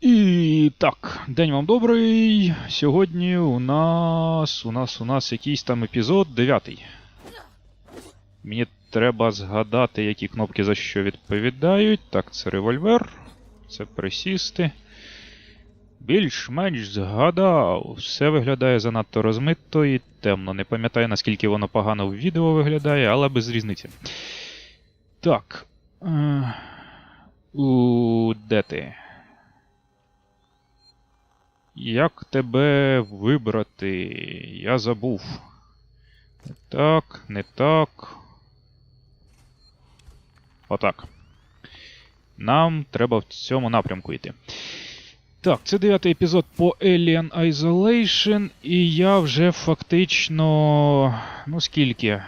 І так, день вам добрий. Сьогодні у нас. У нас у нас якийсь там епізод дев'ятий. Мені треба згадати, які кнопки за що відповідають. Так, це револьвер. Це присісти. Більш-менш згадав. Все виглядає занадто розмито і темно. Не пам'ятаю, наскільки воно погано в відео виглядає, але без різниці. Так. Е, у де ти? Як тебе вибрати? Я забув. Не так, не так. Отак. Нам треба в цьому напрямку йти. Так, це дев'ятий епізод по Alien Isolation, і я вже фактично. Ну скільки?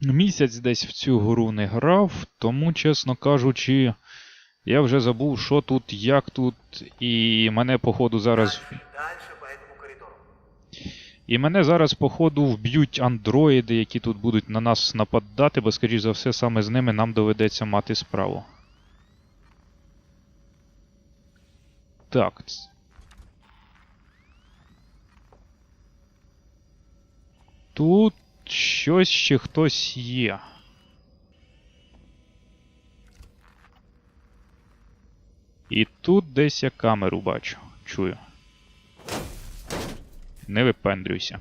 Місяць десь в цю гру не грав, тому, чесно кажучи, я вже забув, що тут, як тут, і мене, походу, зараз. І мене зараз, походу, вб'ють андроїди, які тут будуть на нас нападати, бо, скоріш за все, саме з ними нам доведеться мати справу. Так. Тут щось ще хтось є. І тут десь я камеру бачу. Чую. Не випендрюйся.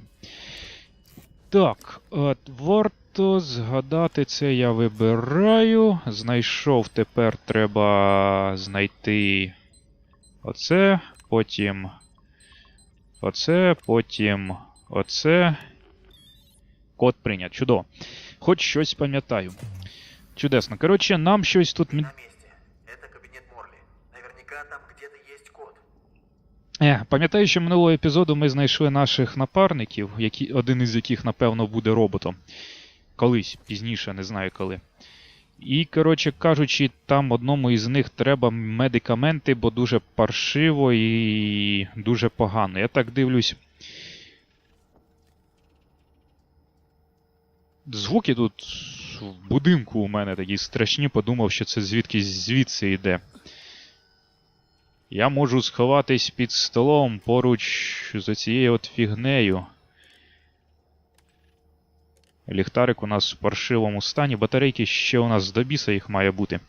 Так, от, варто згадати це я вибираю. Знайшов, тепер треба знайти оце, потім оце, потім оце. Код прийнят. Чудово. Хоч щось пам'ятаю. Чудесно. Коротше, нам щось тут. Е, пам'ятаю, що минулого епізоду ми знайшли наших напарників, які, один із яких, напевно, буде роботом. Колись, пізніше, не знаю коли. І, коротше кажучи, там одному із них треба медикаменти, бо дуже паршиво і дуже погано. Я так дивлюсь. Звуки тут в будинку у мене такі страшні, подумав, що це звідкись звідси йде. Я можу сховатись під столом поруч з цією от фігнею. Ліхтарик у нас в паршивому стані. Батарейки ще у нас до біса їх має бути.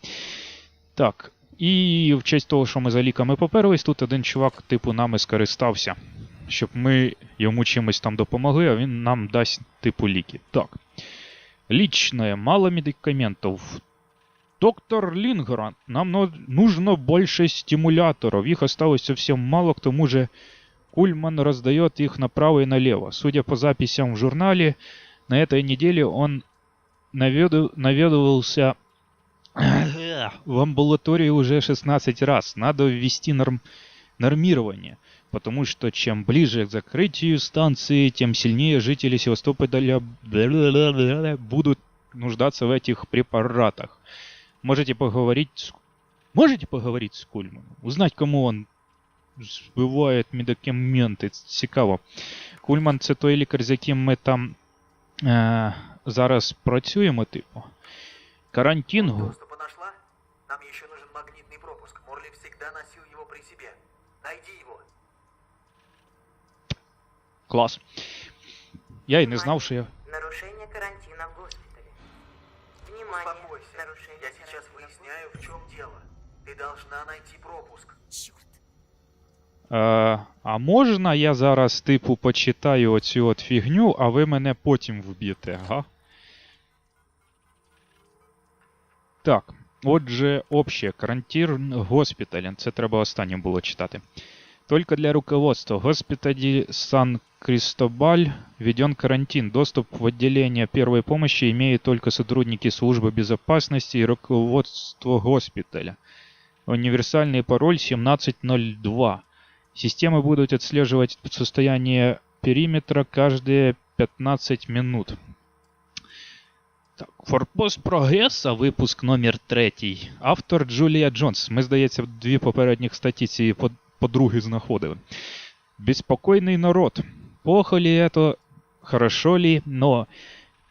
Так. І в честь того, що ми за ліками поперлись, тут один чувак, типу, нами скористався. Щоб ми йому чимось там допомогли, а він нам дасть типу ліки. Так. Личное, мало медикаментов. Доктор Лингранд, нам но- нужно больше стимуляторов. Их осталось совсем мало, к тому же Кульман раздает их направо и налево. Судя по записям в журнале, на этой неделе он наведу- наведывался в амбулатории уже 16 раз. Надо ввести норм- нормирование, потому что чем ближе к закрытию станции, тем сильнее жители Севастополя будут нуждаться в этих препаратах. Можете поговорить с... Можете поговорить с Кульманом? Узнать, кому он збиває медикаменти. Цікаво. Кульман це той лікар, з яким ми там е, зараз працюємо, типу. Карантин. гу- Доступа нашла? Нам еще нужен магнитный пропуск. Морли всегда носил его при себе. Найди его. Клас. Я й не знав, що я. Нарушение карантина в госпитале. Внимание, Ты должна найти пропуск. Е, а можна я зараз, типу, почитаю оцю от фігню, а ви мене потім вб'єте, га? Так. Отже, обще. Карантин госпитален. Це треба останнім було читати. Только для руководства. В госпитале Сан-Кристобаль введен карантин. Доступ в отделение первой помощи имеют только сотрудники службы безопасности и руководство госпиталя. Универсальный пароль 1702. Системы будут отслеживать состояние периметра каждые 15 минут. Так, Форпост Прогреса, випуск номер 3. Автор Джулія Джонс. Ми, здається, дві попередніх статті цієї под- подруги знаходили. Беспокойный народ. Плохо ли это, хорошо ли, но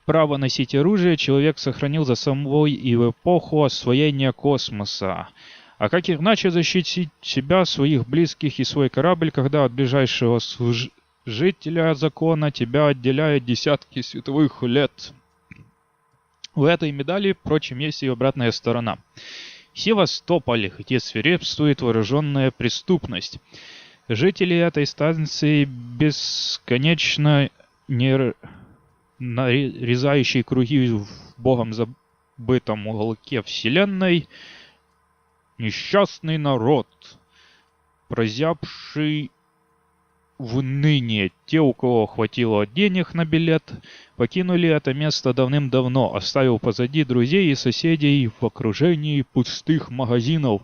право носить оружие человек сохранил за собой и в эпоху освоения космоса. А как иначе защитить себя, своих близких и свой корабль, когда от ближайшего служителя закона тебя отделяют десятки световых лет? У этой медали, впрочем, есть и обратная сторона. Севастополь, где свирепствует вооруженная преступность. Жители этой станции бесконечно не нарезающие круги в богом забытом уголке вселенной, несчастный народ, прозябший в ныне те, у кого хватило денег на билет, покинули это место давным-давно, оставив позади друзей и соседей в окружении пустых магазинов,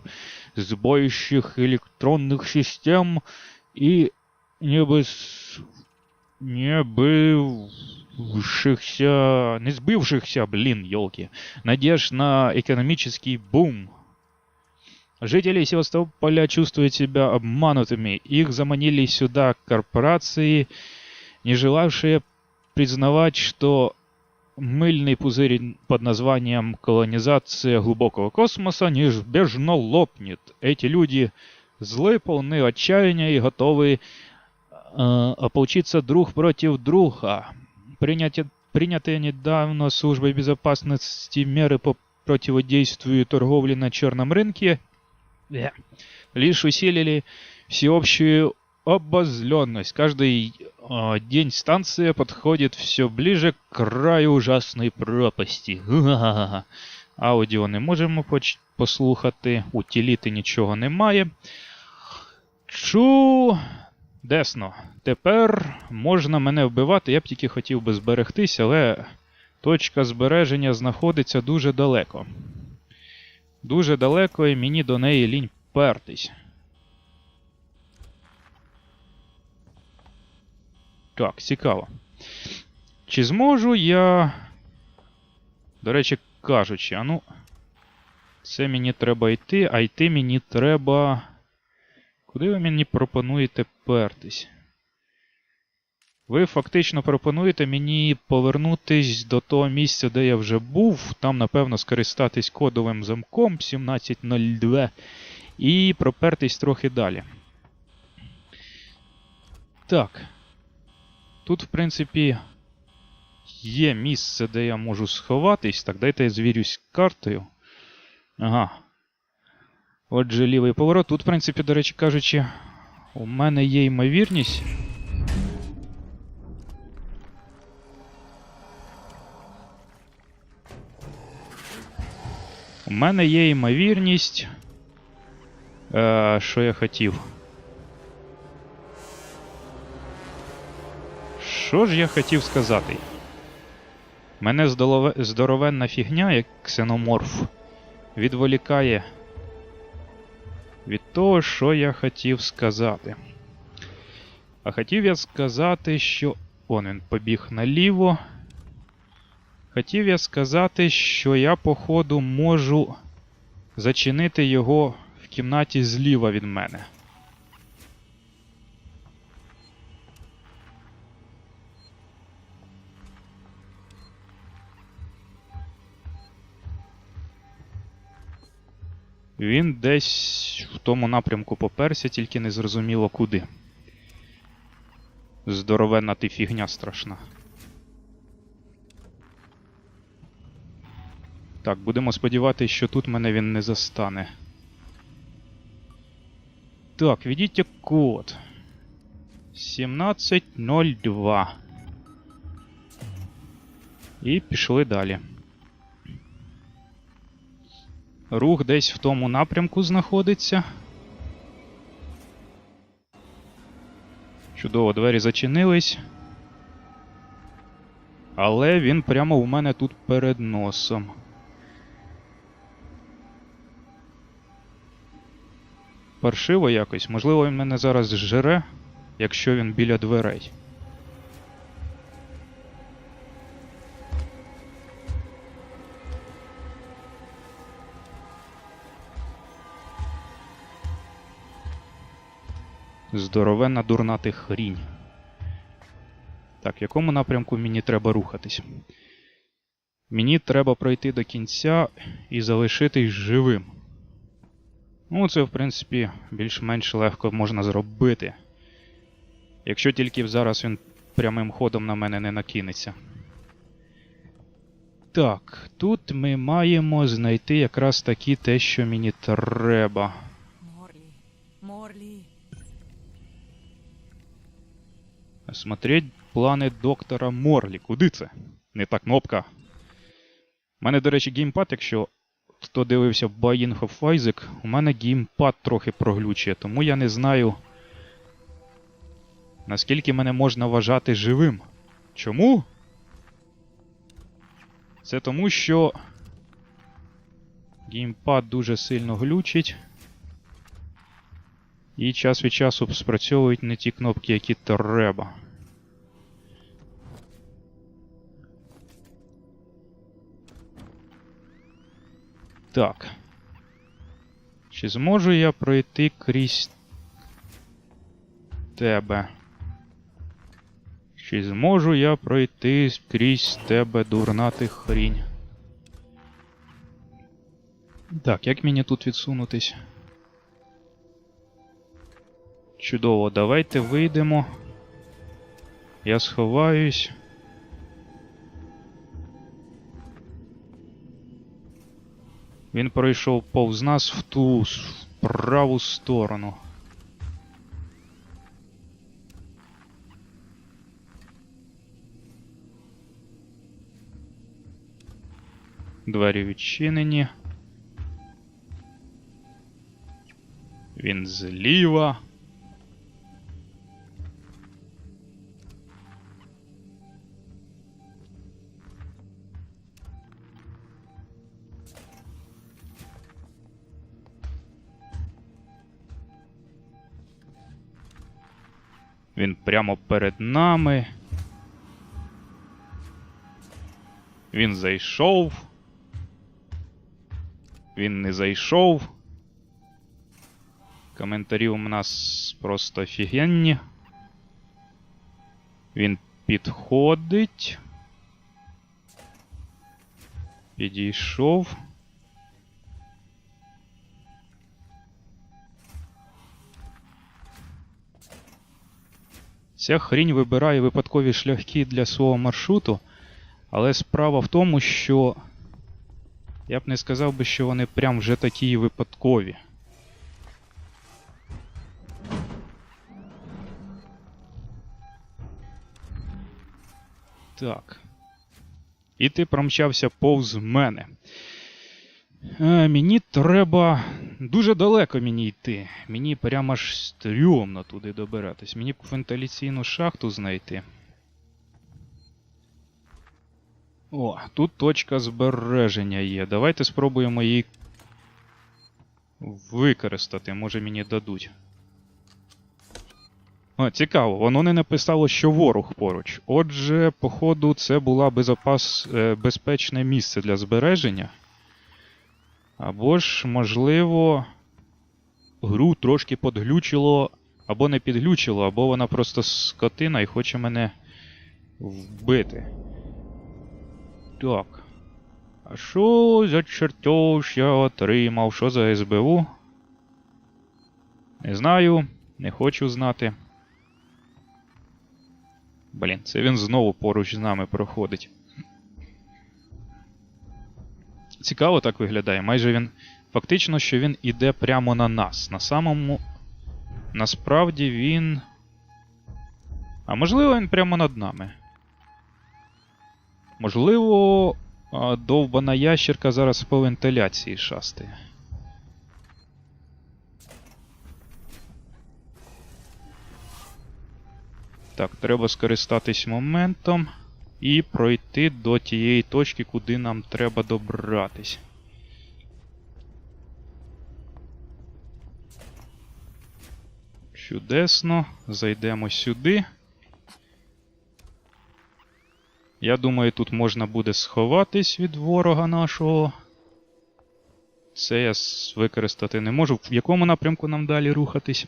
сбоящих электронных систем и небыс... не бывшихся... не сбывшихся, блин, елки, надежд на экономический бум. Жители Севастополя чувствуют себя обманутыми. Их заманили сюда корпорации, не желавшие признавать, что мыльный пузырь под названием «колонизация глубокого космоса» неизбежно лопнет. Эти люди злы, полны отчаяния и готовы э, ополчиться друг против друга. Принятие, принятые недавно службой безопасности меры по противодействию торговли на черном рынке лишь усилили всеобщую обозленность. Каждый э, день станция подходит все ближе к краю ужасної пропасті. Га-га-га. Аудіо не можемо послухати, утіліти нічого немає. Чудесно. Тепер можна мене вбивати, я б тільки хотів би зберегтись, але точка збереження знаходиться дуже далеко. Дуже далеко і мені до неї лінь пертись. Так, цікаво. Чи зможу я. До речі, кажучи, а ну. Це мені треба йти, а йти мені треба. Куди ви мені пропонуєте пертись? Ви фактично пропонуєте мені повернутись до того місця, де я вже був. Там, напевно, скористатись кодовим замком 1702 і пропертись трохи далі. Так. Тут, в принципі, є місце, де я можу сховатись. Так, дайте я звірюсь картою. Ага. Отже, лівий поворот. Тут, в принципі, до речі кажучи, у мене є ймовірність. У мене є ймовірність. Е, що я хотів? Що ж я хотів сказати? Мене здоровенна фігня, як ксеноморф, відволікає від того, що я хотів сказати. А хотів я сказати, що. Он він побіг наліво. Хотів я сказати, що я, походу, можу зачинити його в кімнаті зліва від мене. Він десь в тому напрямку поперся, тільки не зрозуміло куди. Здоровенна ти фігня страшна. Так, будемо сподіватися, що тут мене він не застане. Так, введіть код. 1702. І пішли далі. Рух десь в тому напрямку знаходиться. Чудово, двері зачинились. Але він прямо у мене тут перед носом. Паршиво якось. Можливо, він мене зараз зжере, якщо він біля дверей. Здоровенна дурнати хрінь. Так, в якому напрямку мені треба рухатись? Мені треба пройти до кінця і залишитись живим. Ну, це, в принципі, більш-менш легко можна зробити. Якщо тільки зараз він прямим ходом на мене не накинеться. Так, тут ми маємо знайти якраз таки те, що мені треба. Морлі. Морлі. Смотреть плани доктора Морлі. Куди це? Не та кнопка. У мене, до речі, геймпад, якщо хто дивився Binding of Isaac, у мене геймпад трохи проглючує, тому я не знаю, наскільки мене можна вважати живим. Чому? Це тому, що геймпад дуже сильно глючить. І час від часу спрацьовують не ті кнопки, які треба. Так. Чи зможу я пройти крізь тебе? Чи зможу я пройти крізь тебе, дурна ти хрінь? Так, як мені тут відсунутись? Чудово, давайте вийдемо. Я сховаюсь. Він пройшов повз нас в ту праву сторону. Двері відчинені. Він зліва. Прямо перед нами. Він зайшов. Він не зайшов. Коментарі у нас просто офігенні. Він підходить. Підійшов. Ця хрінь вибирає випадкові шляхи для свого маршруту, але справа в тому, що я б не сказав би, що вони прям вже такі випадкові. Так. І ти промчався повз мене. Е, мені треба дуже далеко мені йти. Мені прямо аж стрьомно туди добиратись. Мені б вентиляційну шахту знайти. О, тут точка збереження є. Давайте спробуємо її використати. Може мені дадуть. О, цікаво, воно не написало, що ворог поруч. Отже, походу, це була е, безпечне місце для збереження. Або ж, можливо, гру трошки подглючило, або не підглючило, або вона просто скотина і хоче мене вбити. Так. А що за чертеж я отримав? Що за СБУ? Не знаю, не хочу знати. Блін, це він знову поруч з нами проходить. Цікаво так виглядає. Майже він. Фактично, що він іде прямо на нас. На самому. Насправді він. А можливо, він прямо над нами. Можливо, довбана ящерка зараз по вентиляції шастає. Так, треба скористатись моментом і пройти до тієї точки, куди нам треба добратись. Чудесно. Зайдемо сюди. Я думаю, тут можна буде сховатись від ворога нашого. Це я використати не можу. В якому напрямку нам далі рухатись?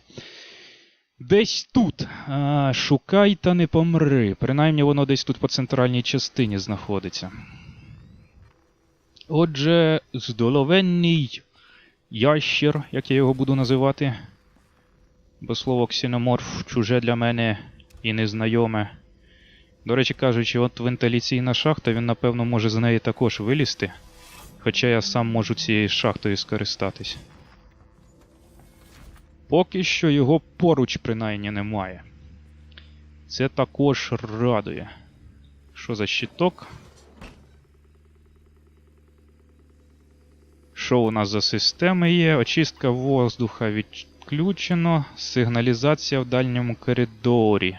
Десь тут. А, шукай та не помри. Принаймні воно десь тут по центральній частині знаходиться. Отже, здоловенний ящер, як я його буду називати. Бо слово ксеноморф чуже для мене і незнайоме. До речі кажучи, от вентиляційна шахта, він напевно може з неї також вилізти. Хоча я сам можу цією шахтою скористатись. Поки що його поруч принаймні немає. Це також радує. Що за щиток? Що у нас за системи є? Очистка воздуха відключено. Сигналізація в дальньому коридорі.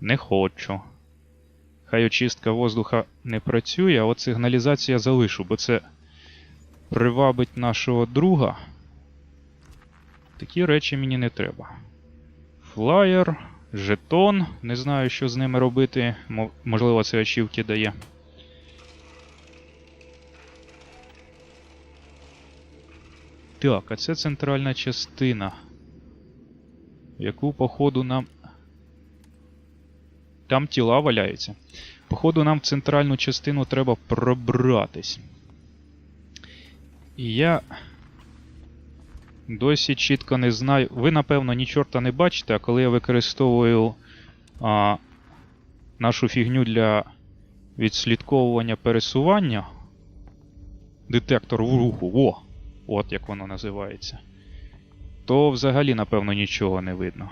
Не хочу. Хай очистка воздуха не працює, а от сигналізація залишу, бо це привабить нашого друга. Такі речі мені не треба. Флаєр, жетон. Не знаю, що з ними робити. Можливо, це очівки дає. Так, а це центральна частина. Яку, походу, нам. Там тіла валяються. Походу, нам в центральну частину треба пробратись. І я досі чітко не знаю. Ви, напевно, ні чорта не бачите, а коли я використовую а, нашу фігню для відслідковування пересування. Детектор в руху, во! От як воно називається. То взагалі, напевно, нічого не видно.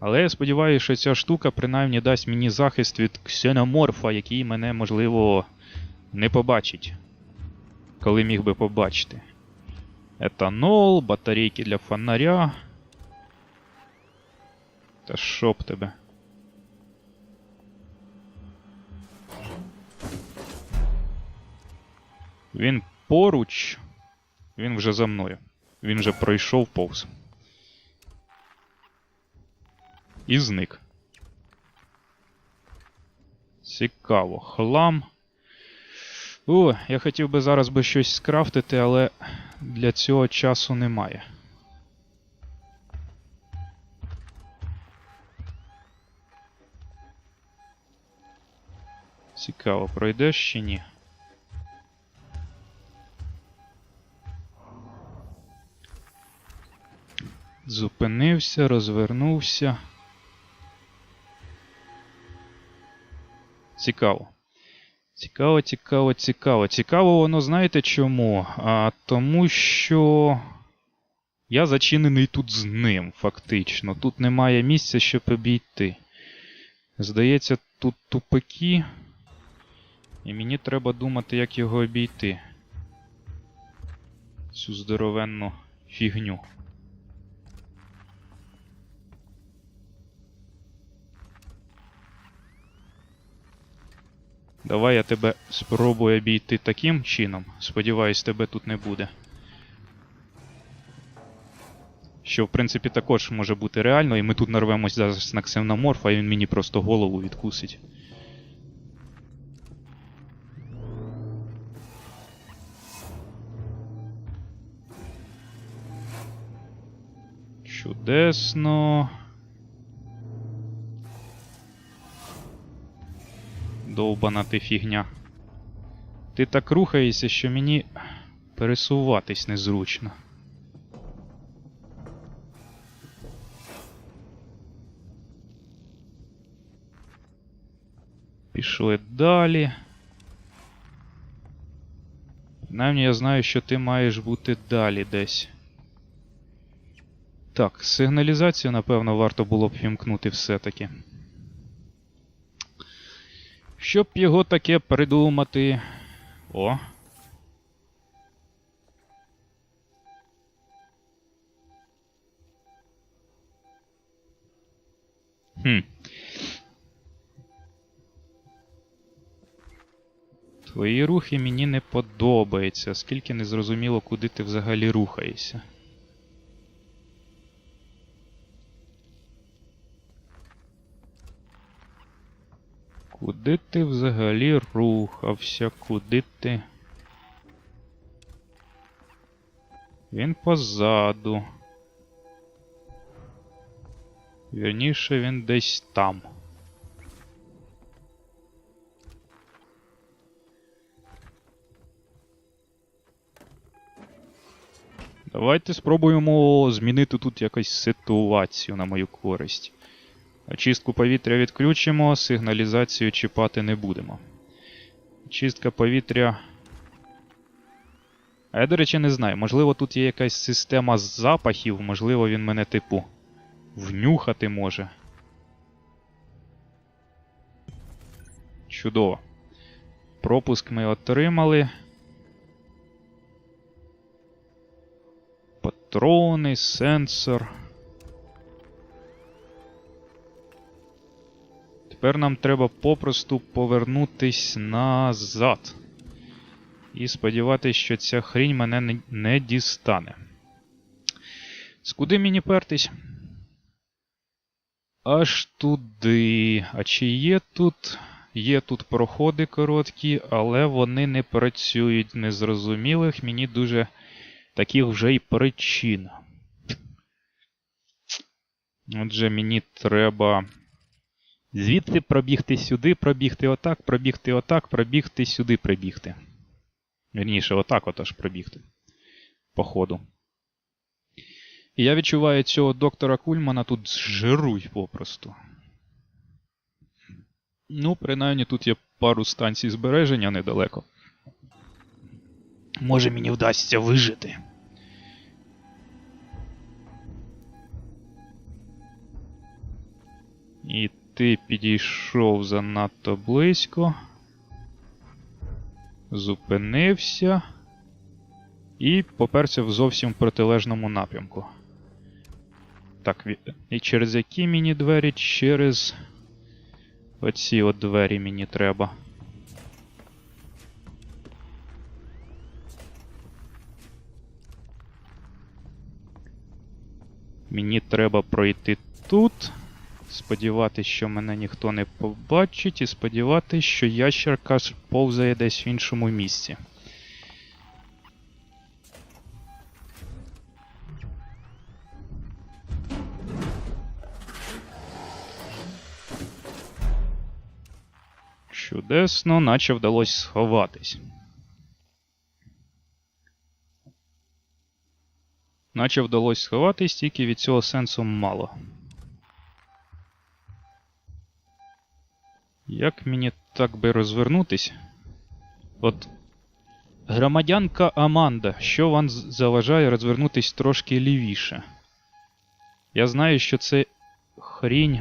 Але я сподіваюся, що ця штука принаймні дасть мені захист від ксеноморфа, який мене, можливо, не побачить. Коли міг би побачити. Етанол, батарейки для фонаря. Та що б тебе. Він поруч. Він вже за мною. Він вже пройшов повз. І зник. Цікаво. Хлам. О, я хотів би зараз би щось скрафтити, але для цього часу немає. Цікаво, пройдеш чи ні? Зупинився, розвернувся. Цікаво. Цікаво, цікаво, цікаво. Цікаво воно, знаєте чому? А, Тому що я зачинений тут з ним, фактично. Тут немає місця, щоб обійти. Здається, тут тупики. І мені треба думати, як його обійти. Цю здоровенну фігню. Давай я тебе спробую обійти таким чином. Сподіваюсь, тебе тут не буде. Що, в принципі, також може бути реально, і ми тут нарвемось зараз на ксеноморфа, і він мені просто голову відкусить. Чудесно. Довбана ти фігня. Ти так рухаєшся, що мені пересуватись незручно. Пішли далі. Принаймні я знаю, що ти маєш бути далі десь. Так, сигналізацію, напевно, варто було б вімкнути все-таки. Щоб його таке придумати. О. Хм. Твої рухи мені не подобаються, оскільки не зрозуміло, куди ти взагалі рухаєшся. Куди ти взагалі рухався? Куди ти? Він позаду. Вірніше, він десь там. Давайте спробуємо змінити тут якось ситуацію на мою користь. Очистку повітря відключимо, сигналізацію чіпати не будемо. Чистка повітря. А я, до речі, не знаю. Можливо, тут є якась система запахів, можливо, він мене, типу, внюхати може. Чудово. Пропуск ми отримали. Патрони, сенсор. Тепер нам треба попросту повернутись назад. І сподіватися, що ця хрінь мене не, не дістане. Скуди мені пертись? Аж туди. А чи є тут. Є тут проходи короткі, але вони не працюють незрозумілих. Мені дуже таких вже й причин. Отже, мені треба звідси пробігти сюди, пробігти отак, пробігти отак, пробігти сюди, пробігти. Вірніше, отак отож пробігти. По ходу. І я відчуваю цього доктора Кульмана тут зжируй попросту. Ну, принаймні тут є пару станцій збереження недалеко. Може мені вдасться вижити. І ти підійшов занадто близько. Зупинився. І поперся в зовсім протилежному напрямку. Так, і через які мені двері? Через. Оці от двері мені треба. Мені треба пройти тут. Сподіватися, що мене ніхто не побачить, і сподіватися, що ящерка повзає десь в іншому місці. Чудесно, наче вдалося сховатись. Наче вдалося сховатись, тільки від цього сенсу мало. Як мені так би розвернутись? От. Громадянка Аманда, що вам заважає розвернутись трошки лівіше? Я знаю, що це хрінь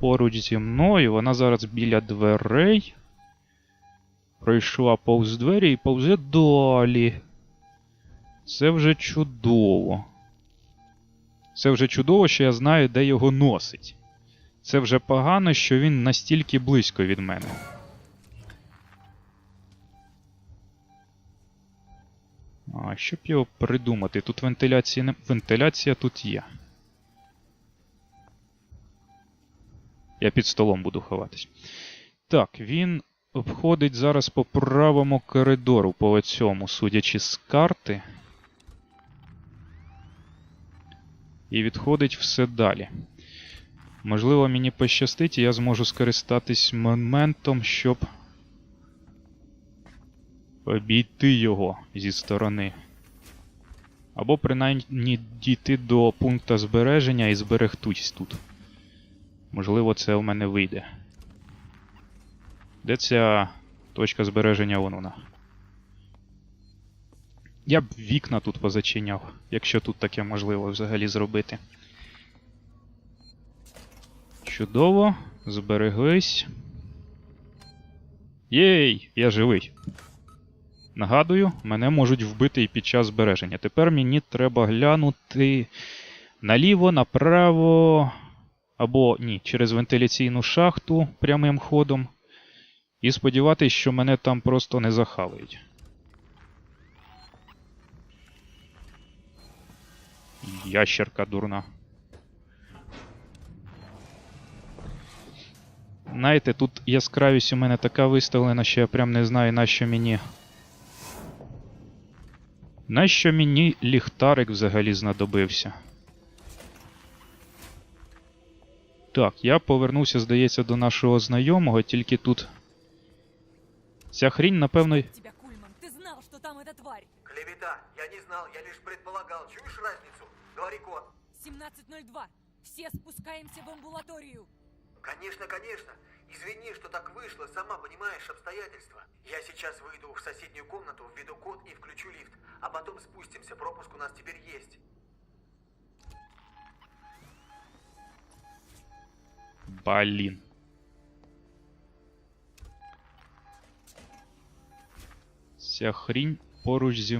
поруч зі мною, вона зараз біля дверей. Пройшла повз двері і повзе далі. Це вже чудово. Це вже чудово, що я знаю, де його носить. Це вже погано, що він настільки близько від мене. А, щоб його придумати? Тут вентиляції не... Вентиляція тут є. Я під столом буду ховатись. Так, він обходить зараз по правому коридору, по цьому, судячи з карти. І відходить все далі. Можливо, мені пощастить, і я зможу скористатись моментом, щоб обійти його зі сторони. Або принаймні дійти до пункту збереження і зберегтись тут. Можливо, це у мене вийде. Де ця точка збереження вон вона? Я б вікна тут позачиняв, якщо тут таке можливо взагалі зробити. Чудово, збереглись. Єй, я живий. Нагадую, мене можуть вбити і під час збереження. Тепер мені треба глянути наліво, направо. Або ні, через вентиляційну шахту прямим ходом. І сподіватися, що мене там просто не захавають. Ящерка дурна. Знаєте, тут яскравість у мене така виставлена, що я прям не знаю, на що мені. Нащо мені ліхтарик взагалі знадобився? Так, я повернувся, здається, до нашого знайомого, тільки тут. Ця хрінь, напевно. Тебя, Кульман, ты знал, что там эта тварь. тварь! Клевета. Я не знал, я лишь предполагал. Чуешь разницу? Говори код. 17.02. Все спускаемся в амбулаторию. Конечно, конечно. Извини, что так вышло, сама понимаешь обстоятельства. Я сейчас выйду в соседнюю комнату, введу код и включу лифт. А потом спустимся, пропуск у нас теперь есть. Блін. Ця хрінь поруч зі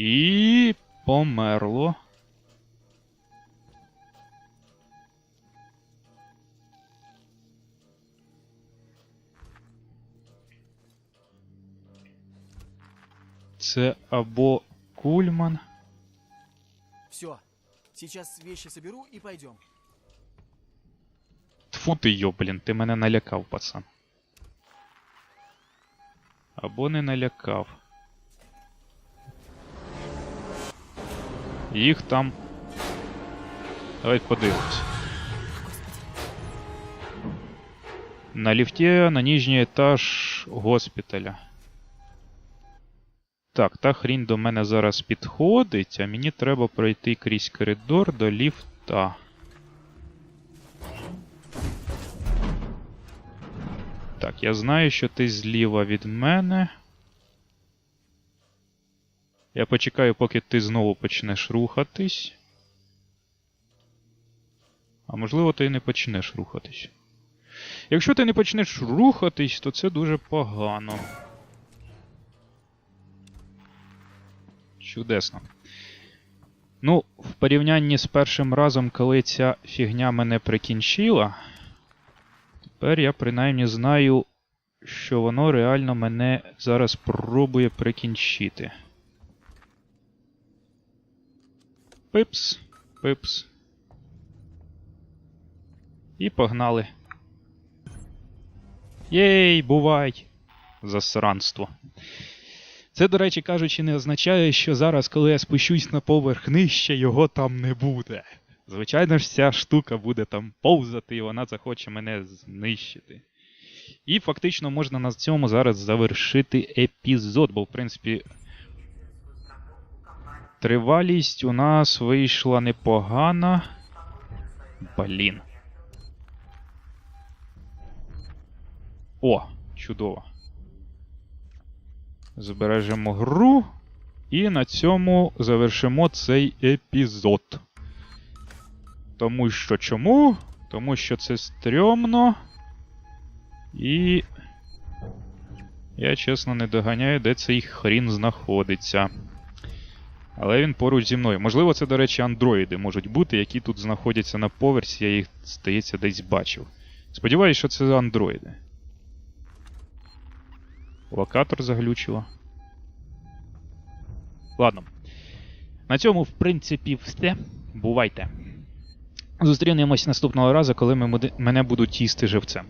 І померло. Це або Кульман. Все, сейчас вещи соберу и пойдем. Тфу ти йо, блін, ти мене налякав, пацан. Або не налякав. Їх там. Давай подивимось. На ліфті на нижній етаж госпіталя. Так, та хрінь до мене зараз підходить, а мені треба пройти крізь коридор до ліфта. Так, я знаю, що ти зліва від мене. Я почекаю, поки ти знову почнеш рухатись. А можливо, ти не почнеш рухатись. Якщо ти не почнеш рухатись, то це дуже погано. Чудесно. Ну, в порівнянні з першим разом, коли ця фігня мене прикінчила. Тепер я принаймні знаю, що воно реально мене зараз пробує прикінчити. Пипс, пипс. І погнали. Єй, бувай! Засранство. Це, до речі кажучи, не означає, що зараз, коли я спущусь на поверх нижче, його там не буде. Звичайно ж, ця штука буде там повзати, і вона захоче мене знищити. І фактично можна на цьому зараз завершити епізод, бо, в принципі, тривалість у нас вийшла непогана. Блін. О, чудово. Збережемо гру. І на цьому завершимо цей епізод. Тому що чому? Тому що це стрьомно. І. Я чесно не доганяю, де цей хрін знаходиться. Але він поруч зі мною. Можливо, це, до речі, андроїди можуть бути, які тут знаходяться на поверсі, я їх, здається, десь бачив. Сподіваюсь, що це андроїди. Локатор заглючило. Ладно. На цьому, в принципі, все. Бувайте. Зустрінемось наступного разу, коли ми, мене будуть їсти живцем.